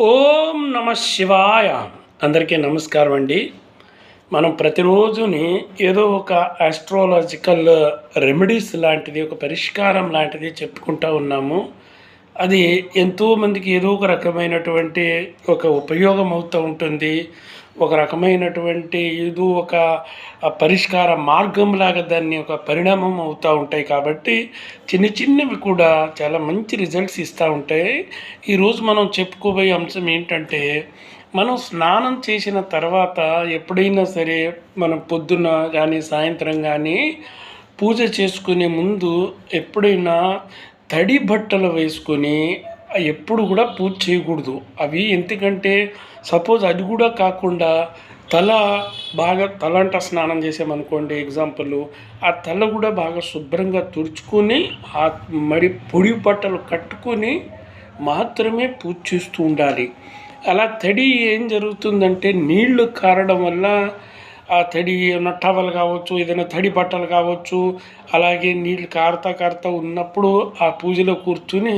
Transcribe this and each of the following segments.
ఓం నమ శివాయ. అందరికీ నమస్కారం అండి. మనం ప్రతిరోజుని ఏదో ఒక ఆస్ట్రాలజికల్ రెమెడీస్ లాంటిది ఒక పరిష్కారం లాంటిది చెప్పుకుంటూ ఉన్నాము. అది ఎంతోమందికి ఏదో ఒక రకమైనటువంటి ఒక ఉపయోగం అవుతూ ఉంటుంది. ఒక రకమైనటువంటి ఏదో ఒక పరిష్కార మార్గంలాగా దాన్ని ఒక పరిణామం అవుతూ ఉంటాయి కాబట్టి చిన్న చిన్నవి కూడా చాలా మంచి రిజల్ట్స్ ఇస్తూ ఉంటాయి. ఈరోజు మనం చెప్పుకోబోయే అంశం ఏంటంటే మనం స్నానం చేసిన తర్వాత ఎప్పుడైనా సరే మనం పొద్దున్న కానీ సాయంత్రం కానీ పూజ చేసుకునే ముందు ఎప్పుడైనా తడి బట్టలు వేసుకొని ఎప్పుడు కూడా పూజ చేయకూడదు. అవి ఎందుకంటే సపోజ్ అది కూడా కాకుండా తల బాగా తలంట స్నానం చేసామనుకోండి ఎగ్జాంపుల్ ఆ తల కూడా బాగా శుభ్రంగా తుడుచుకొని ఆ మరి పొడి బట్టలు కట్టుకొని మాత్రమే పూజ చేస్తూ ఉండాలి. అలా తడి ఏం జరుగుతుందంటే నీళ్ళు కారడం వల్ల ఆ తడి ఏమైనా టవల్ కావచ్చు ఏదైనా తడి బట్టలు కావచ్చు అలాగే నీళ్ళు కారుతా కారుతా ఉన్నప్పుడు ఆ పూజలో కూర్చుని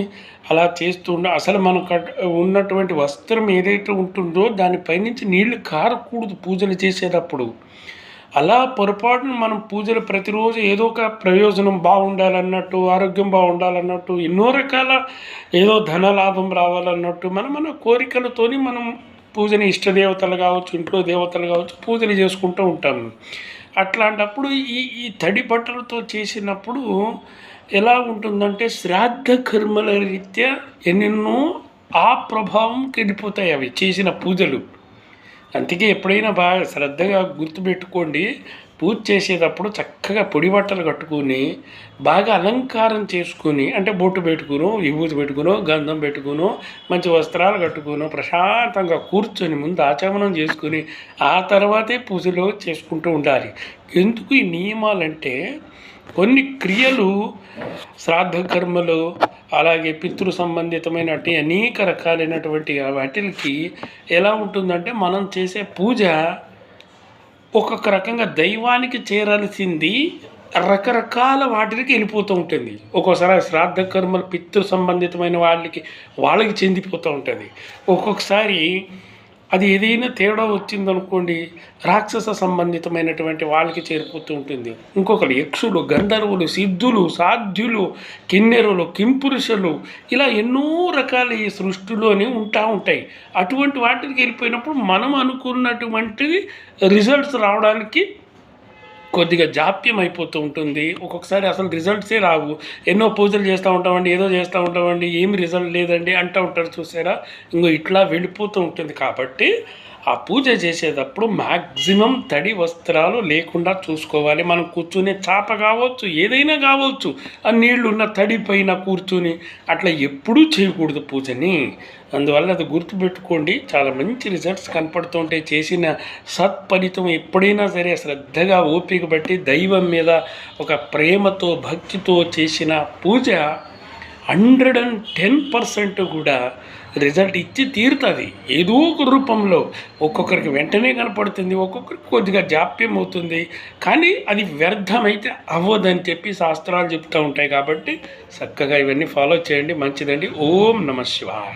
అలా చేస్తూ ఉండ అసలు మనం కట్ ఉన్నటువంటి వస్త్రం ఏదైతే ఉంటుందో దానిపైనుంచి నీళ్ళు కారకూడదు పూజలు చేసేటప్పుడు. అలా పొరపాటున మనం పూజలు ప్రతిరోజు ఏదో ఒక ప్రయోజనం బాగుండాలన్నట్టు ఆరోగ్యం బాగుండాలన్నట్టు ఎన్నో రకాల ఏదో ధన లాభం రావాలన్నట్టు మనం మన కోరికలతోని మనం పూజని ఇష్టదేవతలు కావచ్చు ఇంట్లో దేవతలు కావచ్చు పూజలు చేసుకుంటూ ఉంటాము అట్లాంటప్పుడు ఈ ఈ తడి బట్టలతో చేసినప్పుడు ఎలా ఉంటుందంటే శ్రాద్ధ కర్మల రీత్యా ఎన్నెన్నో ఆ ప్రభావం వెళ్ళిపోతాయి అవి చేసిన పూజలు. అందుకే ఎప్పుడైనా బాగా శ్రద్ధగా గుర్తుపెట్టుకోండి. పూజ చేసేటప్పుడు చక్కగా పొడి బట్టలు కట్టుకొని బాగా అలంకారం చేసుకుని అంటే బొట్టు పెట్టుకును విభూతి పెట్టుకును గంధం పెట్టుకును మంచి వస్త్రాలు కట్టుకును ప్రశాంతంగా కూర్చొని ముందు ఆచమనం చేసుకుని ఆ తర్వాతే పూజలో చేసుకుంటూ ఉండాలి. ఎందుకు ఈ నియమాలంటే కొన్ని క్రియలు శ్రాద్ధ కర్మలు అలాగే పితృ సంబంధితమైన అనేక రకాలైనటువంటి వాటికి ఎలా ఉంటుందంటే మనం చేసే పూజ ఒక్కొక్క రకంగా దైవానికి చేరాల్సింది రకరకాల వాటికి వెళ్ళిపోతూ ఉంటుంది. ఒక్కోసారి శ్రాద్ధ కర్మలు పితృ సంబంధితమైన వాళ్ళకి వాళ్ళకి చెందిపోతూ ఉంటుంది. ఒక్కొక్కసారి అది ఏదైనా తేడా వచ్చిందనుకోండి రాక్షస సంబంధితమైనటువంటి వాళ్ళకి చేరిపోతూ ఉంటుంది. ఇంకొకరు యక్షులు గంధర్వులు సిద్ధులు సాధ్యులు కిన్నెరులు కింపురుషులు ఇలా ఎన్నో రకాల ఈ సృష్టిలోనే ఉంటా ఉంటాయి. అటువంటి వాటికి వెళ్ళిపోయినప్పుడు మనం అనుకున్నటువంటి రిజల్ట్స్ రావడానికి కొద్దిగా జాప్యం అయిపోతూ ఉంటుంది. ఒక్కొక్కసారి అసలు రిజల్ట్సే రావు. ఎన్నో పూజలు చేస్తూ ఉంటామండి ఏదో చేస్తూ ఉంటామండి ఏమి రిజల్ట్ లేదండి అంటూ ఉంటారు చూసారా? ఇంకో ఇట్లా వెళ్ళిపోతూ ఉంటుంది. కాబట్టి ఆ పూజ చేసేటప్పుడు మ్యాక్సిమం తడి వస్త్రాలు లేకుండా చూసుకోవాలి. మనం కూర్చునే చాప కావచ్చు ఏదైనా కావచ్చు ఆ నీళ్ళున్న తడి పైన కూర్చుని అట్లా ఎప్పుడూ చేయకూడదు పూజని. అందువల్ల అది గుర్తుపెట్టుకోండి చాలా మంచి రిజల్ట్స్ కనపడుతుంటే చేసిన సత్ఫలితం ఎప్పుడైనా సరే శ్రద్ధగా ఓపిక బట్టి దైవం మీద ఒక ప్రేమతో భక్తితో చేసిన పూజ హండ్రెడ్ అండ్ టెన్ పర్సెంట్ కూడా రిజల్ట్ ఇచ్చి తీరుతుంది. ఏదో ఒక రూపంలో ఒక్కొక్కరికి వెంటనే కనపడుతుంది ఒక్కొక్కరికి కొద్దిగా జాప్యం అవుతుంది కానీ అది వ్యర్థమైతే అవ్వదని చెప్పి శాస్త్రాలు చెప్తూ ఉంటాయి కాబట్టి చక్కగా ఇవన్నీ ఫాలో చేయండి మంచిదండి. ఓం నమ శివాయ.